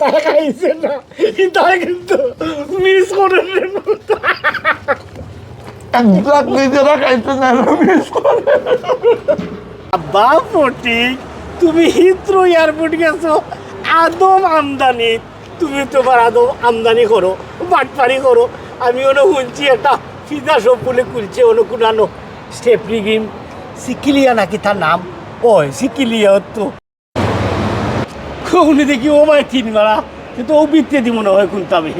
তারা খাইছে না। কিন্তু কিন্তু মিস করে একজাক নিজেরা খাইতে না মিস করে আব্বা ফটিক তুমি হিত্রো এয়ারপোর্ট গেছো। আদম আমদানি। তুমি তোমার আদম আমদানি করো বাটপারি করো। আমি ওনো শুনছি একটা ফিদা সব বলে খুলছে ওনো কুনানো স্টেপনি গেম সিকিলিয়া নাকি তার নাম? ওই সিকিলিয়া তো উনি দেখি ও ভাই তিন মারা কিন্তু ও বিত্তে দিব না হয় খুনতামে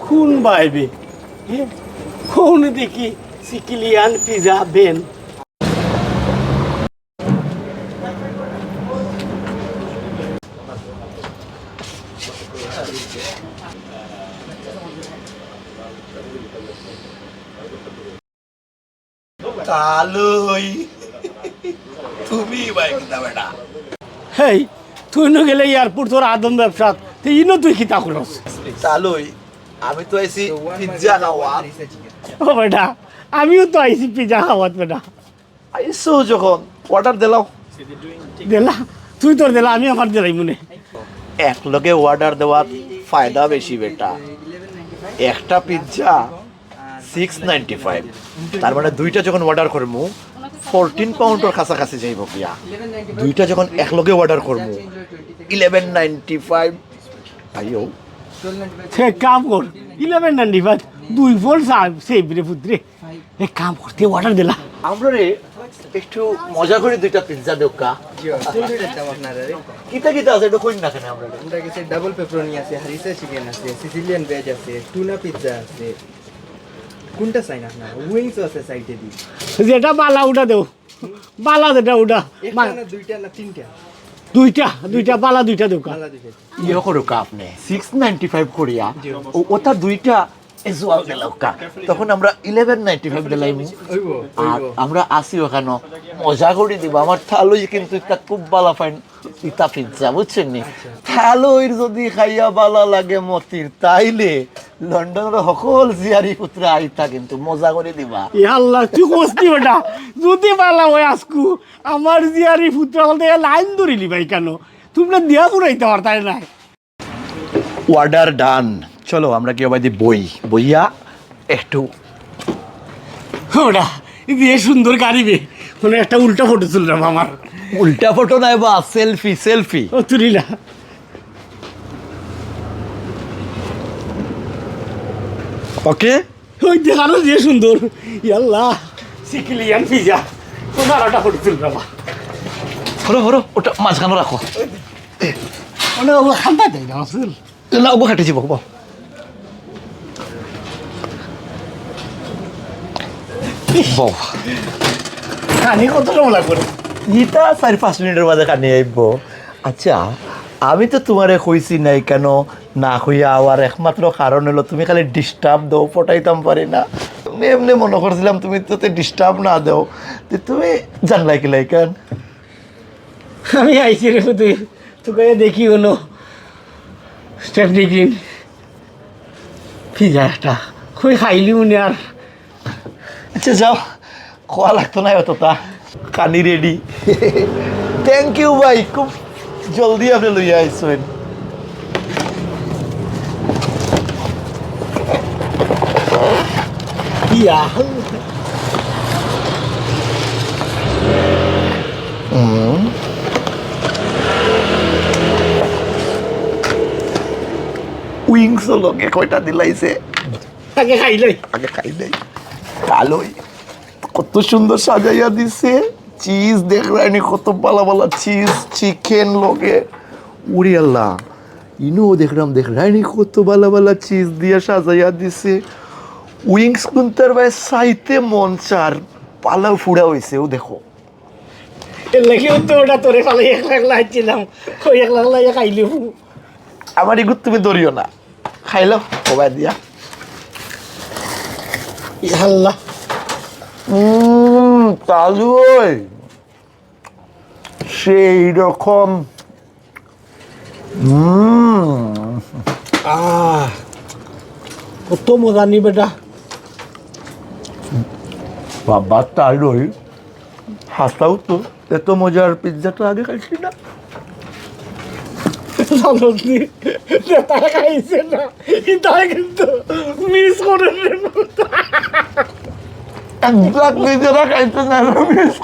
খুন বাইবে কোন দেখি সিকিলিয়ান পিজা বেন? কালুই। তুমি কিতা বেটা? হেই তুই ন গেলে এয়ারপোর্ট তোর আদম ব্যবসা তুই ইনো তুই কিতা করস? চালুই আমি তো আইছি পিজ্জা খাওয়া। ও বেটা আমিও তো আইছি পিজা খাওয়াত বেটা। আইসো যখন অর্ডার দিলাও। দিলা তুই তোর দিলা আমি আমার দিলাই মনে। এক লগে অর্ডার দেওয়ার ফায়দা বেশি বেটা। একটা পিজ্জা সিক্স নাইনটি ফাইভ তার মানে দুইটা যখন অর্ডার করব ফোরটিন পাউন্ডের কাছাকাছি যাইব কিয়া দুইটা যখন একলগে অর্ডার করব ইলেভেন নাইনটি ফাইভ আইও সে কাম কর ইলেভেন নাইনটি ফাইভ দুই ফোর সেভ রে পুত্রে। কাম করতে অর্ডার দিলা। আমরা রে একটু মজা করে দুইটা পিজ্জা দোকা কিতা কিতা আছে এটা কই না কেন আমরা? আমরা ডাবল পেপারনি আছে হারিসা চিকেন আছে সিসিলিয়ান ভেজ আছে টুনা পিৎজা আছে। কোনটা চাই না? আপনার উইংস আছে সাইডে দি। যেটা বালা উঠা দেও। বালা যেটা উঠা একটা না দুইটা না তিনটা? দুইটা দুইটা বালা দুইটা দেও আলাদা দুইটা। ইয়ে করো কা আপনি। সিক্স নাইনটি ফাইভ করিয়া ও- ওটা দুইটা এজুয়াল দিলাও কা। তখন আমরা ইলেভেন নাইনটি ফাইভ দিলাইমু আর আমরা আসি ওখানে। মজা করে দিব। আমার থালুই কিন্তু একটা খুব বালা ফাইন ইতা পিজ্জা বুঝছেন নি? থালুইর যদি খাইয়া বালা লাগে মতির তাইলে লন্ডনের সকল জিয়ারি পুত্র আইতা কিন্তু মজা করে দিবা। আল্লাহ তুই কষতি বেটা যদি পালা ওই আসকু আমার জিয়ারি পুত্র বলতে লাইন ধরিলি ভাই কেন? তোমরা দিয়া পুরাইতে পারতাই নাই। অর্ডার ডান চলো আমরা কি অবাদি বই। বইয়া একটু ওটা দিয়ে সুন্দর গাড়িবে মানে একটা উল্টা ফটো তুললাম আমার। উল্টা ফটো নাই বা সেলফি সেলফি। ও তুলিলা। ওকে? ওই দেখানো যে সুন্দর। ইয়াল্লাহ সিকিলিয়ান পিজা তোমার ওটা ফটো তুললাম হরো হরো ওটা মাঝখানে রাখো। মানে ও খান্তা দেয় না আসল না ওগো খাটে যাব বাবা বাহ খানি কত সময় লাগবে? ইটা চারি পাঁচ মিনিটের মাঝে কানি আইব। আচ্ছা আমি তো তোমারে কইছি নাই কেন না কইয়া আওয়ার একমাত্র কারণ হলো তুমি খালি ডিস্টার্ব দাও পটাইতাম পারি না। তুমি এমনি মনে করছিলাম তুমি তো ডিস্টার্ব না দাও। তুমি জানলাই কি কেন? আমি আইছি রে তুই তোকে দেখি হলো। স্টেপনি গ্রিন পিজা একটা। কই খাইলি উনি আর? আচ্ছা যাও। খোয়া লাগতো না অতটা কানি রেডি থ্যাংক ইউ ভাই। খুব জলদি আপনি লইয়া আইসেন ইয়া উইংস লগে কয়টা দিলাইছে? তাকে খাইলে আগে খাই নাই কালোই কত সুন্দর সাজাইয়া দিছে। চিজ দেখলানি কত পালা পালা চিজ চিকেন লগে। উড়ি আল্লাহ। ইনো দেখলাম দেখলানি কত বালা বালা চিজ দিয়ে সাজাইয়া দিছে। উইংস কুন্তার ভাই সাইতে মন চার। পালা ফুড়া হয়েছে ও দেখো। এর তো ওটা তোরে ফালে এক লাখ লাইছিলাম ওই এক লাখ লাইয়া খাইলি আমার এগুলো তুমি ধরিও না। খাইলো কবাই দিয়া। আল্লাহ উম, কালু সেই রকম। কত মজা নি বেটা। বাবা তালুই হাসাও তো এত মজার পিৎজাটা আগে খাইছি না? জানত নি যে তারা খাইছে না। তারা কিন্তু মিস করে না মিস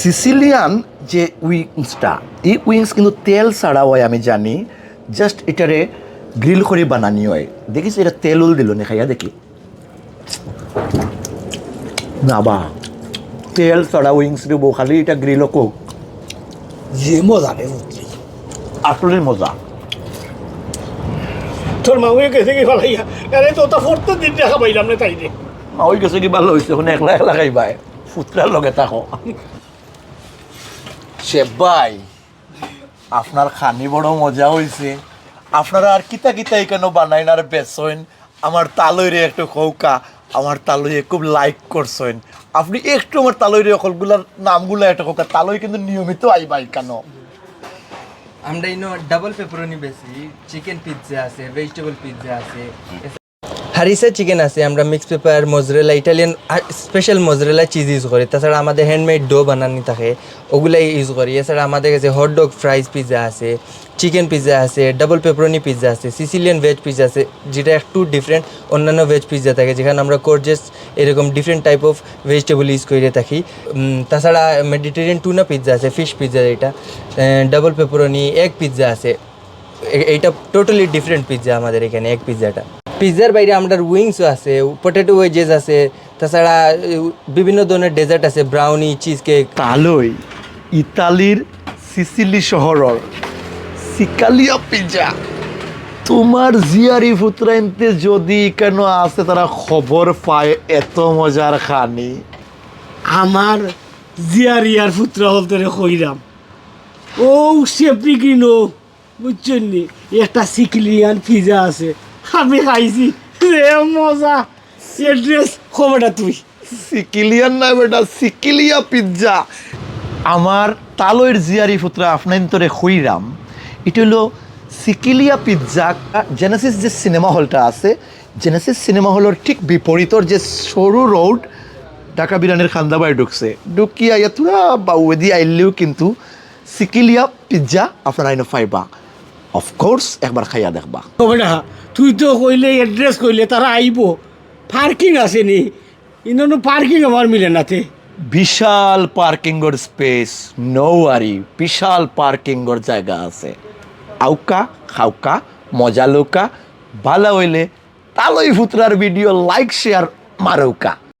সিসিলিয়ান যে উইংসটা এই উইংস কিন্তু তেল ছাড়া হয় আমি জানি। জাস্ট এটারে গ্রিল করে বানানি হয়। দেখিস এটা তেল উল দিল নে খাইয়া দেখি। না বা। তেল ছাড়া উইংস দিব খালি এটা গ্রিল কোক যে মজা রে আসলে মজা। তোর মামুয়ে গেছে কি ভালাইয়া আরে তো তা ফোর্থ দিন দেখা পাইলাম না তাই রে। ওই গেছে কি ভালো হয়েছে ওখানে একলা একলা খাইবাই ফুটরার লগে থাকো। শেফ ভাই আপনার খানি বড় মজা হয়েছে আপনারা আর কিতা কিতা কেন বানাইন আর বেসইন আমার তালইরে একটু কৌকা আমার তালইয়ে খুব লাইক করছেন। আপনি একটু আমার তালইরে অকলগুলার নামগুলো এটা কথা তালই কিন্তু নিয়মিত আইবাই কেন? আমরা ইনো ডাবল পেপারনি বেশি চিকেন পিৎজা আছে ভেজিটেবল পিৎজা আছে হারিসা চিকেন আছে, আমরা mix pepper mozzarella Italian special mozzarella cheese use করি। তাছাড়া আমাদের হ্যান্ডমেড ডো বানানি থাকে, ওগুলাই ইউজ করি। এছাড়া আমাদের কাছে হট ডগ ফ্রাইজ পিৎজা আছে চিকেন পিৎজা আছে ডাবল পেপারনি পিৎজা আছে সিসিলিয়ান ভেজ পিৎজা আছে, যেটা একটু ডিফারেন্ট অন্যান্য ভেজ পিৎজা থাকে, যেখানে আমরা কোর্জেস এরকম different type of vegetable use করে থাকি। তাছাড়া মেডিটেরিয়ান টুনা পিৎজা আছে ফিশ পিৎজা এটা ডাবল পেপারনি এগ পিৎজা আছে। এইটা টোটালি ডিফারেন্ট পিৎজা আমাদের এখানে এক পিৎজাটা পিৎজার বাইরে আমরা উইংসও আছে পটেটো ওয়েজেস আছে তাছাড়া বিভিন্ন ধরনের ডেজার্ট আছে ব্রাউনি চিজ কেক তালই ইতালির সিসিলি শহরর সিকালিয়া পিজা তোমার জিয়ারি ফুতরাইনতে যদি কেন আছে তারা খবর পায় এত মজার খানি। আমার জিয়ারিয়ার পুত্র হলতে রে কইরাম। ও সেপি কিনো বুঝছেন নি একটা সিকিলিয়ান পিজা আছে আমি খাইছি। রে মজা। এড্রেস খবরটা তুই। সিকিলিয়ান না বেটা, সিকিলিয়া পিৎজা। আমার তালইর জিয়ারি ফুতরা আপনার তোরে খুইরাম। এটা হলো সিকিলিয়া পিৎজা। জেনেসিস যে সিনেমা হলটা আছে জেনেসিস সিনেমা হলের ঠিক বিপরীতর যে সরু রোড, ঢাকা বিরানের খান্দাবাই ঢুকছে। ঢুকিয়া ইয়াতুরা বা ওয়েদি আইলেও কিন্তু সিকিলিয়া পিৎজা আপনারা আইনো পাইবা অফকোর্স একবার খাইয়া দেখবা। খবরটা তুই তো কইলে এড্রেস কইলে তারা আইব। পার্কিং আছে নি। ইনো পার্কিং আমার মিলে নাতে বিশাল পার্কিংয়ের স্পেস নৌয়ারি বিশাল পার্কিংয়ের জায়গা আছে। আউকা খাউকা মজা লোকা ভালো হইলে তালই ফুতরার ভিডিও লাইক শেয়ার মারৌকা।